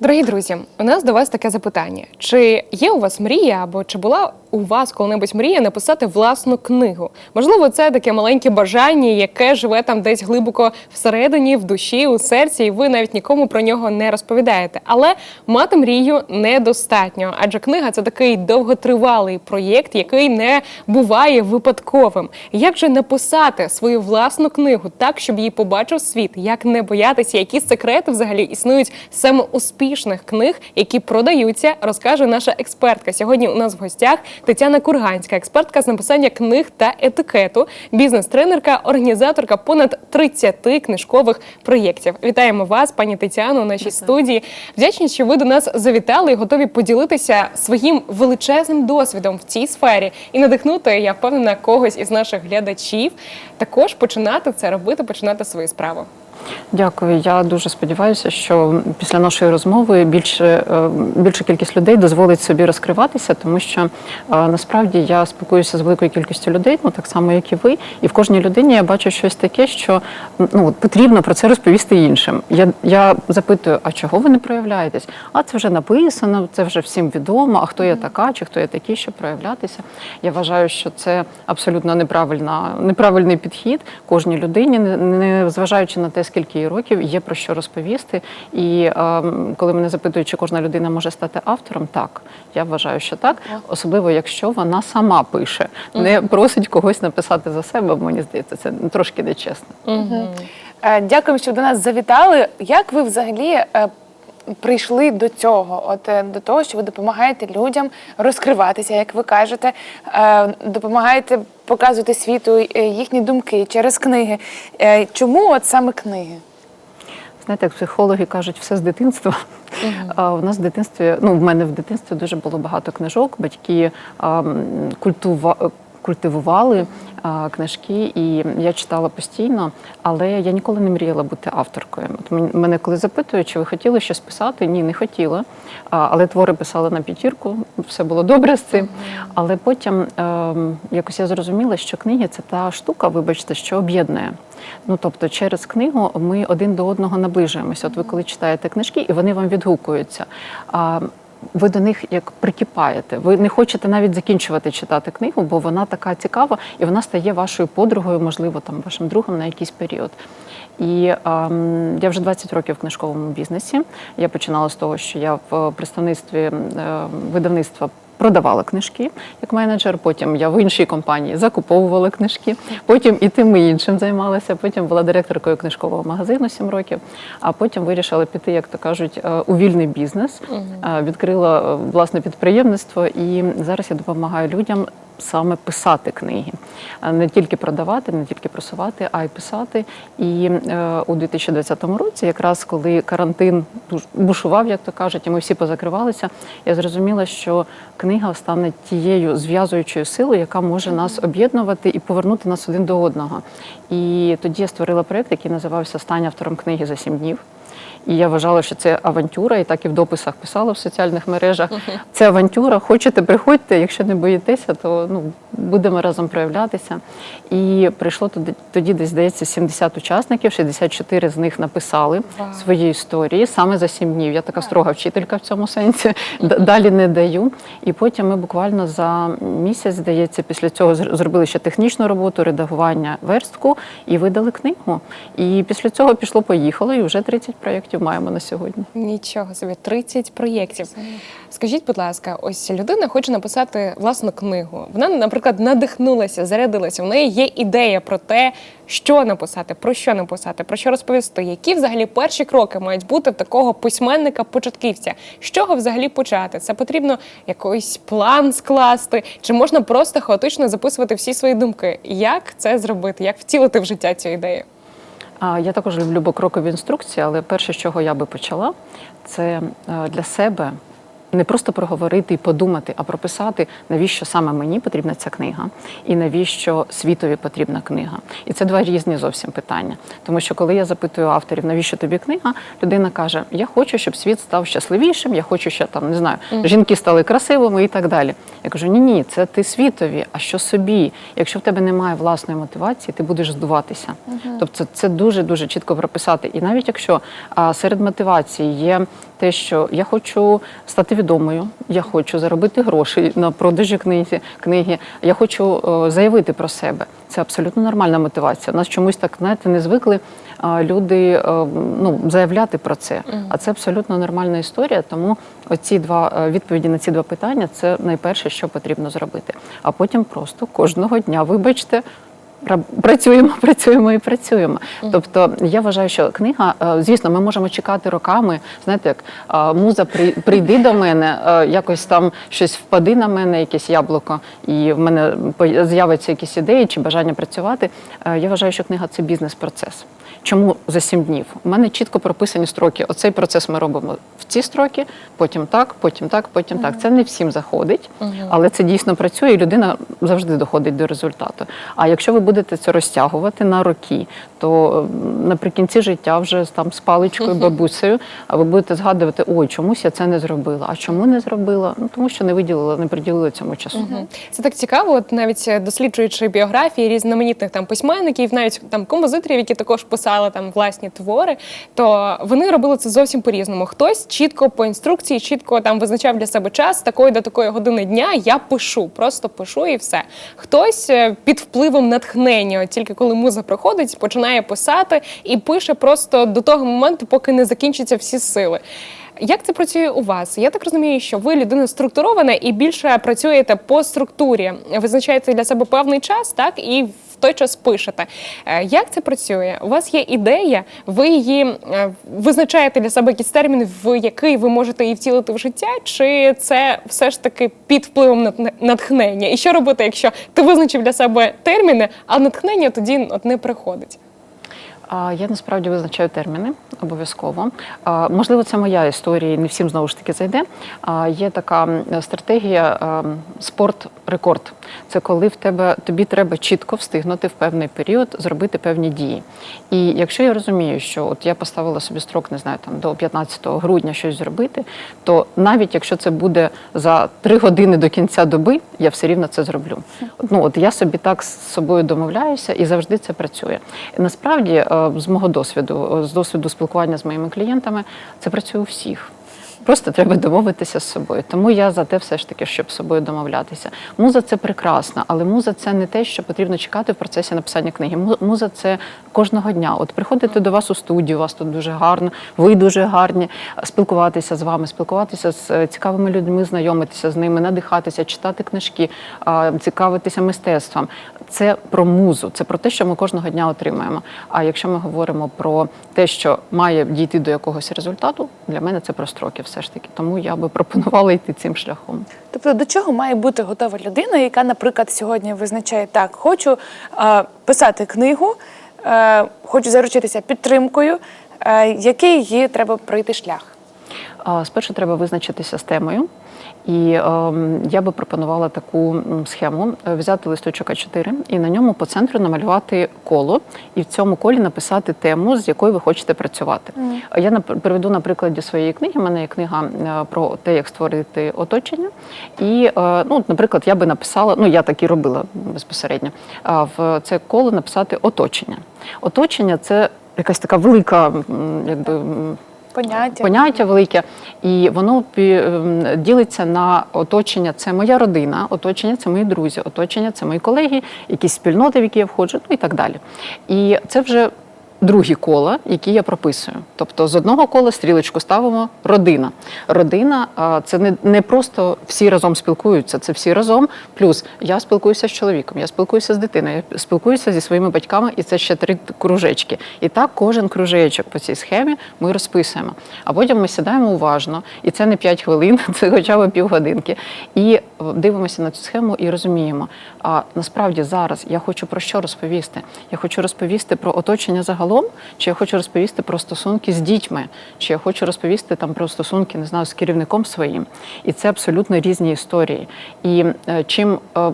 Дорогі друзі, у нас до вас таке запитання: чи є у вас мрія, або чи була у вас коли-небудь мрія написати власну книгу? Можливо, це таке маленьке бажання, яке живе там десь глибоко всередині, в душі, у серці, і ви навіть нікому про нього не розповідаєте. Але мати мрію недостатньо, адже книга це такий довготривалий проєкт, який не буває випадковим. Як же написати свою власну книгу так, щоб її побачив світ? Як не боятися, які секрети взагалі існують саме успішних книг, які продаються, розкаже наша експертка. Сьогодні у нас в гостях Тетяна Курганська, експертка з написання книг та етикету, бізнес-тренерка, організаторка понад 30 книжкових проєктів. Вітаємо вас, пані Тетяно, у нашій студії. Вдячні, що ви до нас завітали і готові поділитися своїм величезним досвідом в цій сфері і надихнути, я впевнена, когось із наших глядачів також починати це робити, починати свою справу. Дякую. Я дуже сподіваюся, що після нашої розмови більше е, більша кількість людей дозволить собі розкриватися, тому що е, насправді я спілкуюся з великою кількістю людей, ну так само як і ви, і в кожній людині я бачу щось таке, що ну потрібно про це розповісти іншим. Я, я запитую, а чого ви не проявляєтесь? А це вже написано, це вже всім відомо. А хто я така, чи хто я такий, щоб проявлятися? Я вважаю, що це абсолютно неправильна, неправильний підхід кожній людині, не- не зважаючи на те, скільки їй років, є про що розповісти. І е, коли мене запитують, чи кожна людина може стати автором, так я вважаю, що так, особливо якщо вона сама пише, не просить когось написати за себе. бо Мені здається, це трошки нечесно. Е, Дякуємо, що до нас завітали. Як ви взагалі е, прийшли до цього? От е, до того, що ви допомагаєте людям розкриватися, як ви кажете, допомагаєте показувати світу е, їхні думки через книги. Е, Чому от саме книги? Знаєте, як психологи кажуть, все з дитинства. А у нас в дитинстві, ну в мене в дитинстві дуже було багато книжок. Батьки а, культува, культивували книжки, і я читала постійно, але я ніколи не мріяла бути авторкою. От мене коли запитують, чи ви хотіли щось писати, ні, не хотіла. Але твори писала на п'ятірку, все було добре з цим. Але потім ем, якось я зрозуміла, що книги це та штука, вибачте, що об'єднує. Ну тобто, через книгу ми один до одного наближуємося. От ви коли читаєте книжки, і вони вам відгукуються. Ви до них як прикипаєте. Ви не хочете навіть закінчувати читати книгу, бо вона така цікава, і вона стає вашою подругою, можливо, там вашим другом на якийсь період. І ем, я вже 20 років в книжковому бізнесі. Я починала з того, що я в представництві е, видавництва. Продавала книжки як менеджер, потім я в іншій компанії закуповувала книжки, потім і тим і іншим займалася. Потім була директоркою книжкового магазину 7 років, а потім вирішила піти, як то кажуть, е, у вільний бізнес. Е, Відкрила е, власне підприємництво, і зараз я допомагаю людям саме писати книги, А не тільки продавати, не тільки просувати, а й писати. І е, у 2020 році, якраз коли карантин бушував, як то кажуть, і ми всі позакривалися, я зрозуміла, що книга стане тією зв'язуючою силою, яка може нас об'єднувати і повернути нас один до одного. І тоді я створила проєкт, який називався Стань автором книги за сім днів. І я вважала, що це авантюра, і так і в дописах писала в соціальних мережах. Це авантюра. Хочете, приходьте. Якщо не боїтеся, то ну будемо разом проявлятися. І прийшло тоді, тоді десь здається 70 учасників, 64 з них написали Вау. свої історії саме за 7 днів. Я така строга вчителька в цьому сенсі. Далі не даю. І потім ми буквально за місяць, здається, після цього зробили ще технічну роботу, редагування верстку і видали книгу. І після цього пішло, поїхало, і вже 30 проєктів маємо на сьогодні. Нічого собі, 30 проєктів. Скажіть, будь ласка, ось людина хоче написати власну книгу. Вона, наприклад, надихнулася, зарядилася. У неї є ідея про те, що написати, про що написати, про що розповісти. Які взагалі перші кроки мають бути в такого письменника-початківця? З чого взагалі почати? Це потрібно якийсь план скласти, чи можна просто хаотично записувати всі свої думки? Як це зробити? Як втілити в життя цю ідею? Я також люблю покрокові інструкції, але перше, з чого я би почала, це е, для себе не просто проговорити і подумати, а прописати, навіщо саме мені потрібна ця книга, і навіщо світові потрібна книга. І це два різні зовсім питання. Тому що коли я запитую авторів, навіщо тобі книга, людина каже: Я хочу, щоб світ став щасливішим, я хочу, щоб там не знаю, жінки стали красивими і так далі. Я кажу: ні, ні, це ти світові, а що собі? Якщо в тебе немає власної мотивації, ти будеш здуватися. Тобто це дуже дуже чітко прописати. І навіть якщо а, серед мотивації є те, що я хочу стати відомою, я хочу заробити гроші на продажі книги, книги я хочу е, заявити про себе. Це абсолютно нормальна мотивація. У нас чомусь так знаєте, не звикли люди е, ну, заявляти про це. А це абсолютно нормальна історія. Тому оці два е, відповіді на ці два питання це найперше, що потрібно зробити. А потім просто кожного дня, вибачте. Ра- Працюємо, працюємо і працюємо. Тобто я вважаю, що книга, е, звісно, ми можемо чекати роками. Знаєте, як е, муза при- прийди до мене, е, якось там щось впади на мене, якесь яблуко, і в мене з'являться якісь ідеї чи бажання працювати. Я вважаю, що книга це бізнес-процес. Чому за сім днів? У мене чітко прописані строки. Оцей процес ми робимо в ці строки, потім так, потім так, потім так. Це не всім заходить, але це дійсно працює, і людина завжди доходить до результату. А якщо ви будете це розтягувати на роки, то наприкінці життя вже там з паличкою, бабусею, а ви будете згадувати, ой, чомусь я це не зробила. А чому не зробила? Ну тому що не виділила, не приділила цьому часу. Це так цікаво, от навіть е, досліджуючи біографії різноманітних там письменників, навіть там композиторів, які також писали там власні твори, то вони робили це зовсім по-різному. Хтось чітко по інструкції, чітко там визначав для себе час такої до такої години дня. Я пишу, просто пишу і все. Хтось е, під впливом натхнення, тільки коли муза проходить, починає писати і пише просто до того моменту, поки не закінчаться всі сили. Як це працює у вас? Я так розумію, що ви людина структурована і більше працюєте по структурі, визначаєте для себе певний час, так і в той час пишете. Е, Як це працює? У вас є ідея, ви її е, визначаєте для себе якийсь термін, в який ви можете її втілити в життя, чи це все ж таки під впливом натхне- натхнення? І що робити, якщо ти визначив для себе терміни, а натхнення тоді от не приходить? Я насправді визначаю терміни обов'язково. Можливо, це моя історія, не всім знову ж таки зайде. Є така стратегія спорт-рекорд. Це коли в тебе тобі треба чітко встигнути в певний період зробити певні дії. І якщо я розумію, що от я поставила собі строк, не знаю, там до 15 грудня щось зробити, то навіть якщо це буде за три години до кінця доби, я все рівно це зроблю. Ну от я собі так з собою домовляюся і завжди це працює. Насправді, з мого досвіду, з досвіду спілкування з моїми клієнтами, це працює у всіх. Просто треба домовитися з собою. Тому я за те, все ж таки, щоб з собою домовлятися. Муза це прекрасно, але муза це не те, що потрібно чекати в процесі написання книги. Муза це кожного дня. От приходити до вас у студію, у вас тут дуже гарно, ви дуже гарні, спілкуватися з вами, спілкуватися з е, цікавими людьми, знайомитися з ними, надихатися, читати книжки, цікавитися мистецтвом. Це про музу, це про те, що ми кожного дня отримаємо. А якщо ми говоримо про те, що має дійти до якогось результату, для мене це про строки, все ж таки. Тому я би пропонувала йти цим шляхом. Тобто до чого має бути готова людина, яка, наприклад, сьогодні визначає так, хочу е, писати книгу, е, хочу заручитися підтримкою, е, який її треба пройти шлях? Спершу треба визначитися з темою. І ем, я би пропонувала таку схему: е, взяти листочок А4 і на ньому по центру намалювати коло, і в цьому колі написати тему, з якою ви хочете працювати. А Я приведу на прикладі своєї книги. У мене є книга е, про те, як створити оточення. І, е, ну, наприклад, я би написала, ну я так і робила безпосередньо, в це коло написати оточення. Оточення це якась така велика, якби. Поняття. поняття велике, і воно ем, ділиться на оточення. Це моя родина, оточення це мої друзі, оточення це мої колеги, якісь спільноти, в які я входжу, ну і так далі. І це вже другі кола, які я прописую. Тобто з одного кола стрілочку ставимо родина. Родина це не, не просто всі разом спілкуються, це всі разом. Плюс я спілкуюся з чоловіком, я спілкуюся з дитиною, я спілкуюся зі своїми батьками, і це ще три кружечки. І так кожен кружечок по цій схемі ми розписуємо. А потім ми сідаємо уважно, і це не 5 хвилин, це хоча б півгодинки. І е, дивимося на цю схему і розуміємо. А насправді зараз я хочу про що розповісти? Я хочу розповісти про оточення загалом. Загалом, чи я хочу розповісти про стосунки з дітьми, чи я хочу розповісти там про стосунки, не знаю, з керівником своїм. І це абсолютно різні історії. І е, чим е,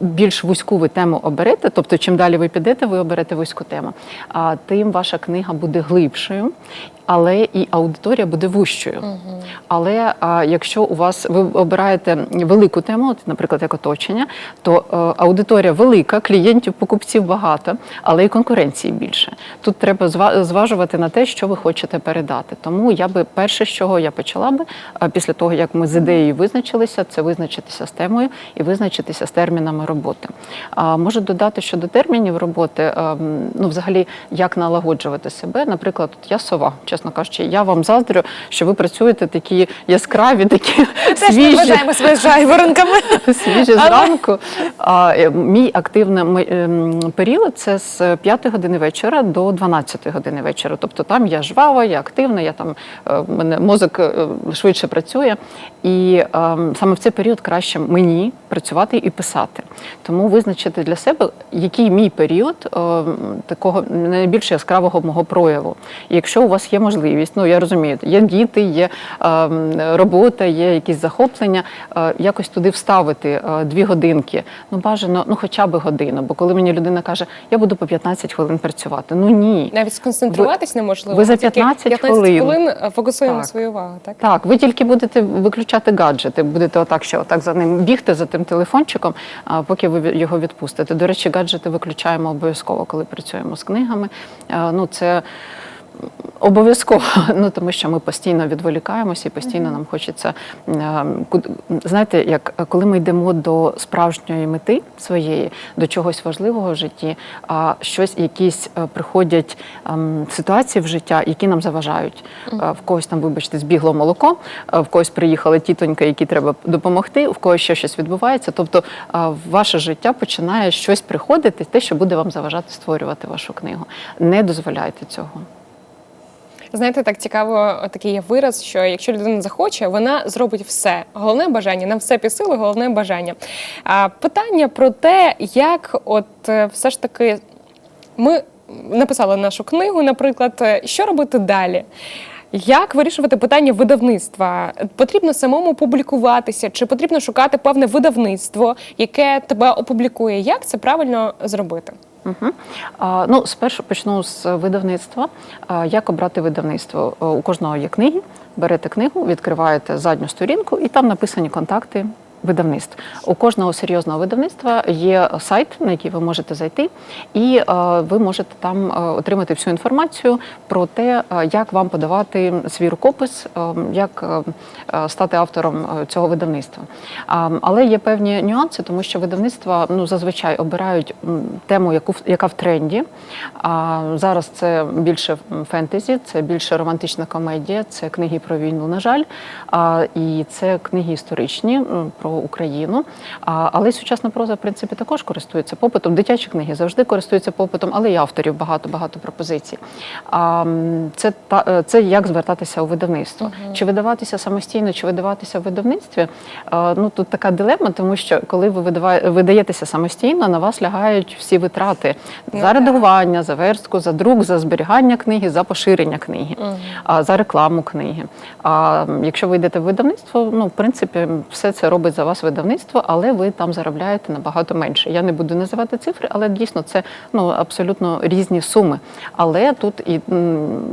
більш вузьку ви тему оберете, тобто чим далі ви підете, ви оберете вузьку тему, а тим ваша книга буде глибшою, але і аудиторія буде вущою. Але а, якщо у вас ви обираєте велику тему, от, наприклад, як оточення, то е, аудиторія велика, клієнтів, покупців багато, але і конкуренції більше. Тут треба зважувати на те, що ви хочете передати. Тому я би перше, з чого я почала би, а після того як ми з ідеєю визначилися, це визначитися з темою і визначитися з термінами роботи. А можу додати щодо термінів роботи, ем, ну взагалі як налагоджувати себе. Наприклад, от я сова, чесно кажучи, я вам заздрю, що ви працюєте такі яскраві, такі Теж вважаємо себе жайворонками. Свіжі зранку. А, е, мій активний ем, період це з 5 години вечора до 12 години вечора. Тобто там я жвава, я активна, я там е, мене мозок е, швидше працює. І ем, саме в цей період краще мені працювати і писати. Тому визначити для себе, який мій період ем, такого найбільш яскравого мого прояву. І якщо у вас є можливість, ну я розумію, є діти, є ем, робота, є якісь захоплення, е, якось туди вставити е, дві годинки. Ну бажано, ну хоча б годину. Бо коли мені людина каже, я буду по 15 хвилин працювати. Ну ні. Навіть сконцентруватись неможливо. ви за 15 15 хвилин. хвилин е, фокусуємо Так. свою увагу. Так Так, ви тільки будете виключати гаджети, будете отак ще отак за ним бігти за тим телефончиком, поки ви його відпустите. До речі, гаджети виключаємо обов'язково, коли працюємо з книгами. Е, Ну це. Обов'язково, ну тому що ми постійно відволікаємося і постійно нам хочеться е, знаєте, як коли ми йдемо до справжньої мети своєї, до чогось важливого в житті, а щось, якісь е, приходять ем, ситуації в життя, які нам заважають. Е, В когось там, вибачте, збігло молоко, в когось приїхала тітонька, якій треба допомогти, в когось ще щось відбувається. Тобто в ваше життя починає щось приходити, те, що буде вам заважати створювати вашу книгу. Не дозволяйте цього. Знаєте, так цікаво, такий є вираз, що якщо людина захоче, вона зробить все. Головне бажання, нам все під головне бажання. А питання про те, як от е, все ж таки ми написали нашу книгу, наприклад, е, що робити далі? Як вирішувати питання видавництва? Потрібно самому публікуватися, чи потрібно шукати певне видавництво, яке тебе опублікує? Як це правильно зробити? Угу. А, ну, спершу почну з видавництва. А, як обрати видавництво? У кожного є книги. Берете книгу, відкриваєте задню сторінку, і там написані контакти видавництв. У кожного серйозного видавництва є сайт, на який ви можете зайти, і е, ви можете там е, отримати всю інформацію про те, е, як вам подавати свій рукопис, як стати автором цього видавництва. Але є певні нюанси, тому що видавництва ну зазвичай обирають тему, яку яка в тренді. А зараз це більше фентезі, це більше романтична комедія, це книги про війну, на жаль, і це книги історичні м, Україну. А, але сучасна проза, в принципі, також користується попитом. Дитячі книги завжди користуються попитом, але й авторів багато багато пропозицій. А, це та е, це як звертатися у видавництво. Чи видаватися самостійно, чи видаватися в видавництві? Е, Ну тут така дилема, тому що коли ви видава- видаєтеся самостійно, на вас лягають всі витрати Ну, за редагування, за верстку, за друк, за зберігання книги, за поширення книги, а, за рекламу книги. А якщо ви йдете в видавництво, ну в принципі, все це робить за вас видавництво, але ви там заробляєте набагато менше. Я не буду називати цифри, але дійсно це ну абсолютно різні суми. Але тут і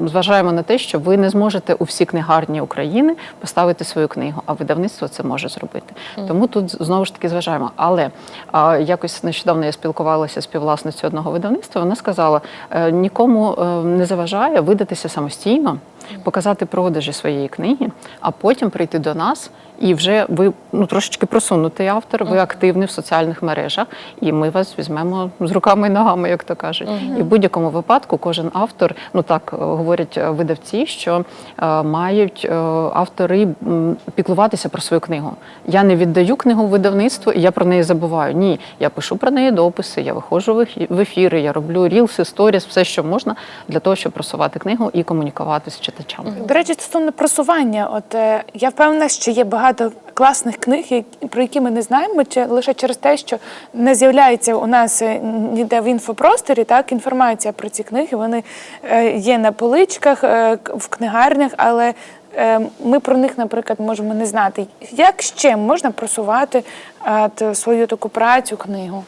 зважаємо на те, що ви не зможете у всі книгарні України поставити свою книгу, а видавництво це може зробити. Тому тут знову ж таки зважаємо. Але а, якось нещодавно я спілкувалася з співвласницею одного видавництва. Вона сказала: е, нікому е, не заважає видатися самостійно, показати продажі своєї книги, а потім прийти до нас. І вже ви ну трошечки просунутий автор, ви активний в соціальних мережах, і ми вас візьмемо з руками і ногами, як то кажуть. І в будь-якому випадку кожен автор, ну так е, говорять е, видавці, що е, мають е, автори піклуватися про свою книгу. Я не віддаю книгу в видавництво, і я про неї забуваю. Ні, я пишу про неї дописи, я виходжу в ефіри, я роблю рілси, сторіс, все, що можна для того, щоб просувати книгу і комунікувати з читачами. До речі, стосовно просування, от е, я впевнена, що є багато класних книг, про які ми не знаємо, чи лише через те, що не з'являється у нас е, ніде в інфопросторі так інформація про ці книги. Вони е, є на поличках, е, к- в книгарнях, але е, ми про них, наприклад, можемо не знати. Як ще можна просувати е, т- свою таку працю, книгу?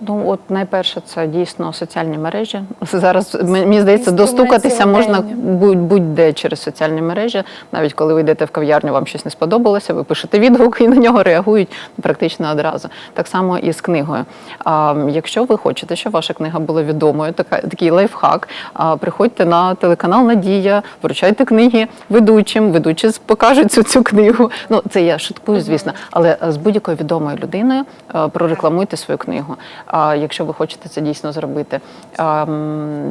Ну, от найперше, це дійсно соціальні мережі. Зараз мені здається, достукатися можна будь- будь-де через соціальні мережі. Навіть коли ви йдете в кав'ярню, вам щось не сподобалося, ви пишете відгук і на нього реагують практично одразу. Так само і з книгою. А, якщо ви хочете, щоб ваша книга була відомою, така такий лайфхак. А, приходьте на телеканал Надія, вручайте книги ведучим, ведучі покажуть цю, цю книгу. Ну це я шуткую, звісно, але е, з будь-якою відомою людиною е, прорекламуйте свою книгу. Якщо ви хочете це дійсно зробити,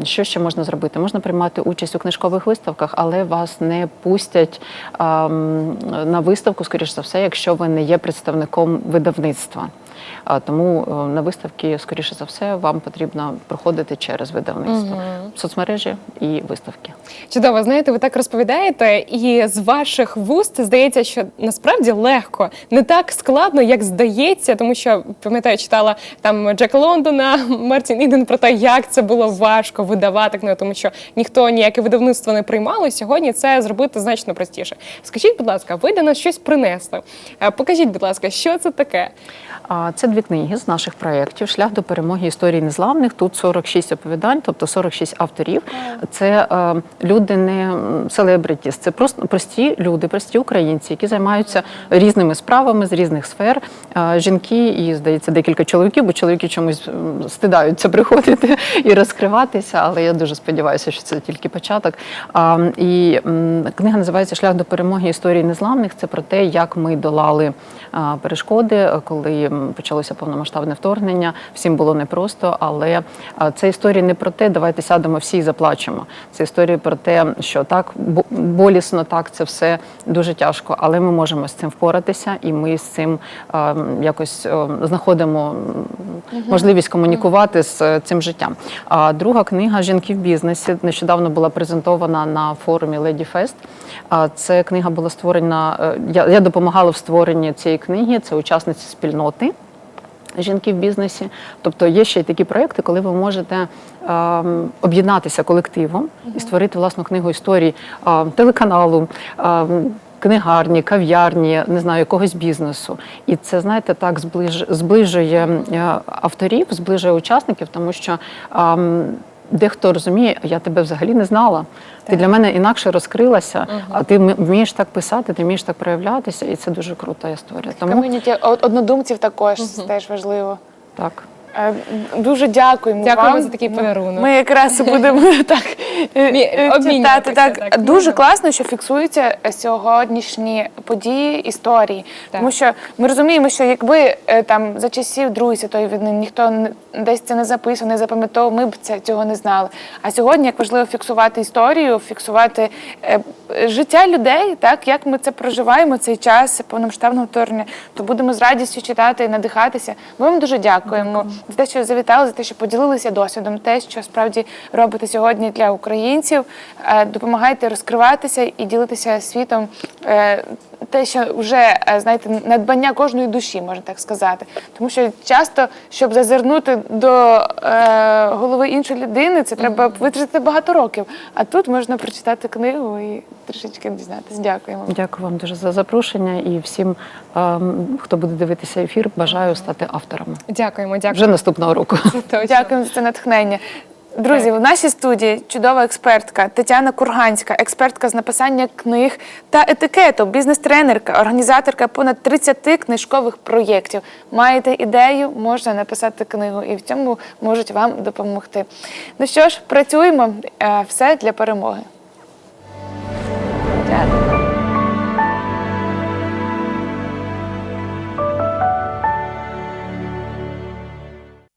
що ще можна зробити? Можна приймати участь у книжкових виставках, але вас не пустять на виставку, скоріш за все, якщо ви не є представником видавництва. Тому е, на виставки, скоріше за все, вам потрібно проходити через видавництво, соцмережі і виставки. Чудово, знаєте, ви так розповідаєте, і з ваших вуст здається, що насправді легко, не так складно, як здається, тому що пам'ятаю, читала там Джека Лондона, Мартін Іден про те, як це було важко видавати книгу, тому що ніхто ніяке видавництво не приймало. І сьогодні це зробити значно простіше. Скажіть, будь ласка, ви до нас щось принесли? Е, Покажіть, будь ласка, що це таке? Це дві книги з наших проєктів Шлях до перемоги історії незламних. Тут 46 оповідань, тобто 46 авторів. Це е, люди не селебритіс, це просто прості люди, прості українці, які займаються різними справами з різних сфер. Жінки і, здається, декілька чоловіків, бо чоловіки чомусь стидаються приходити і розкриватися. Але я дуже сподіваюся, що це тільки початок. І книга називається Шлях до перемоги історії незламних. Це про те, як ми долали перешкоди, коли почалося повномасштабне вторгнення. Всім було непросто, але це історія не про те, давайте сядемо всі і заплачемо. Це історія про те, що так бо- болісно, так це все дуже тяжко, але ми можемо з цим впоратися, і ми з цим а, м, якось е, знаходимо можливість комунікувати з е, цим життям. А друга книга Жінки в бізнесі нещодавно була презентована на форумі Fest. А Це книга була створена. е, Я, я допомагала в створенні цієї книги. Це учасниці спільноти. Жінки в бізнесі, тобто є ще й такі проекти, коли ви можете ем, об'єднатися колективом і створити власну книгу історій ем, телеканалу, ем, книгарні, кав'ярні, не знаю, якогось бізнесу. І це, знаєте, так зближ, зближує е, авторів, зближує учасників, тому що ем, дехто розуміє, я тебе взагалі не знала. Ти для мене інакше розкрилася, а ти вмієш так писати, ти вмієш так проявлятися, і це дуже крута історія. Тому Ком'юніті однодумців також теж важливо. так. Е, Дуже дякуємо Дякуємо вам за такий подарунок. Ми якраз будемо так е, читати. так, Так дуже класно, що фіксуються сьогоднішні події історії. Так. Тому що ми розуміємо, що якби е, там за часів Другої світової війни ніхто десь це не записував, не запам'ятовував, ми б це цього не знали. А сьогодні як важливо фіксувати історію, фіксувати життя людей, так як ми це проживаємо цей час повномасштабного вторгнення, то будемо з радістю читати і надихатися. Ми вам дуже дякуємо за те, що завітали, за те, що поділилися досвідом, те, що справді робите сьогодні для українців. Е, Допомагайте розкриватися і ділитися світом. Е, Те, що вже е, знаєте, надбання кожної душі, можна так сказати. Тому що часто, щоб зазирнути до е, голови іншої людини, це треба витратити багато років. А тут можна прочитати книгу і трішечки дізнатися. Дякуємо. Дякую вам дуже за запрошення і всім, ем, хто буде дивитися ефір, бажаю стати автором Дякуємо, дякуємо. вже наступного року. Дякуємо за це натхнення. Друзі, в нашій студії чудова експертка Тетяна Курганська, експертка з написання книг та етикету, бізнес-тренерка, організаторка понад 30 книжкових проєктів. Маєте ідею, можна написати книгу, і в цьому можуть вам допомогти. Ну що ж, працюємо Е, все для перемоги. Дякую.